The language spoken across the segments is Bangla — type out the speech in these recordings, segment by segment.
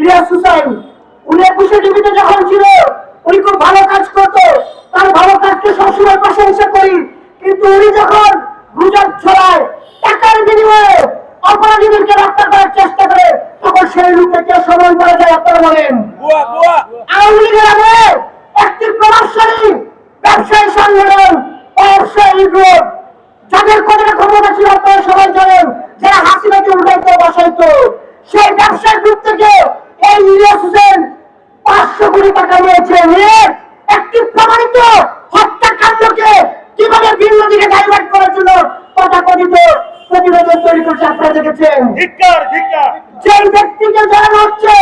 ইলিয়াস হুসাইন উনি একুশে ডিবিতে যখন ছিল উনি খুব ভালো কাজ করতো তার ভালো কাজকে সবসময় প্রশংসা করি। কিন্তু উনি যখন গুজব ছড়ায় টাকার বিনিময়ে অপরাধীদেরকে রক্ষা করার চেষ্টা করে তখন সেই লোককে সমান করা যায় আপনারা বলেন? আওয়ামী লীগের আগে একটি প্রভাবশালী ব্যবসায়ী সংগঠন ব্যবসায়ী গ্রুপ যাদের কতটা ক্ষমতা ছিল আপনারা সবাই জানেন যারা হাসিনাকে উঠাইতে বসাইতো। সেই ব্যবসায়ী গ্রুপ থেকে কোটি টাকা নিয়েছে। নিয়ে একটি প্রমাণিত হত্যাকাণ্ডকে কীভাবে ভিন্ন দিকে ডাইভার্ট করার জন্য তথাকথিত প্রতিবেদন তৈরি করছে আপনারা দেখেছেন। যে ব্যক্তিকে হচ্ছে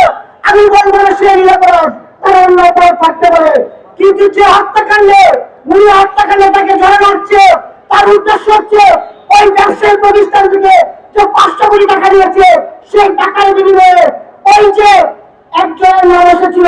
আমি বলব না সে নিরাপরাধ তার অন্য অপরাধ থাকতে পারে। কিন্তু যে হত্যাকাণ্ডে উনি হত্যাকাণ্ডে তাকে জানানো হচ্ছে তার উদ্দেশ্য হচ্ছে ওই ব্যবসায়ী প্রতিষ্ঠান থেকে যে পাঁচশো কোটি টাকা দিয়েছে সেই টাকার বিনিময়ে ওই যে একজনের নাম এসেছিল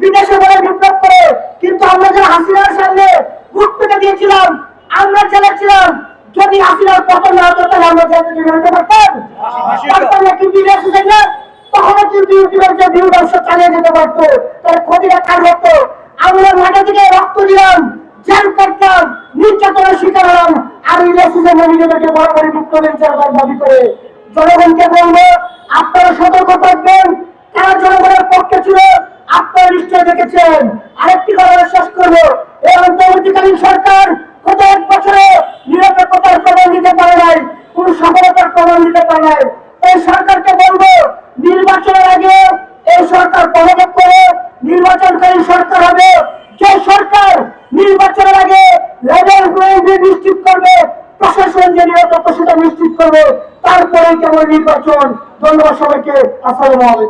বিদেশে বলে বিপ্লব করে। কিন্তু আমরা যারা হাসিনার সামনে ভোট দিয়েছিলাম, আমরা চালাচ্ছিলাম, যদি হাসিনার পতন না হতো, তাহলে আমরা থেকে বেরোতে পারতাম পারতাম না, তখনও কিন্তু ইউটিউবের যে চালিয়ে যেতে পারতো, তার ক্ষতিটা কার হতো? আমরা মাঠে থেকে রক্ত দিলাম, জেল কাটলাম নির্যাতনের শিকার হলাম, আর ইলিয়াস হোসেন নিজেদেরকে বড় বিপ্লবের জায়গায় দাবি করে। জনগণকে বলব আপনারা সতর্ক থাকবেন তারা জনগণের পক্ষে ছিল আপনারা দেখেছেন আরেকটি কথা শেষ করব। এই অন্তর্বর্তীকালীন সরকার গত এক বছরে নিরপেক্ষতার প্রমাণ দিতে পারে নাই, কোন সফলতার প্রমাণ দিতে পারে নাই। এই সরকারকে বলব, নির্বাচনের আগে এই সরকার পদক্ষেপ করে নির্বাচনকারী সরকার হবে। যে সরকার নির্বাচনের আগে লেভেল নিশ্চিত করবে, প্রশাসন যে নিরাপত্তা সেটা নিশ্চিত করবে তারপরে কেবল নির্বাচন। ধন্যবাদ সবাইকে। আসসালামু আলাইকুম।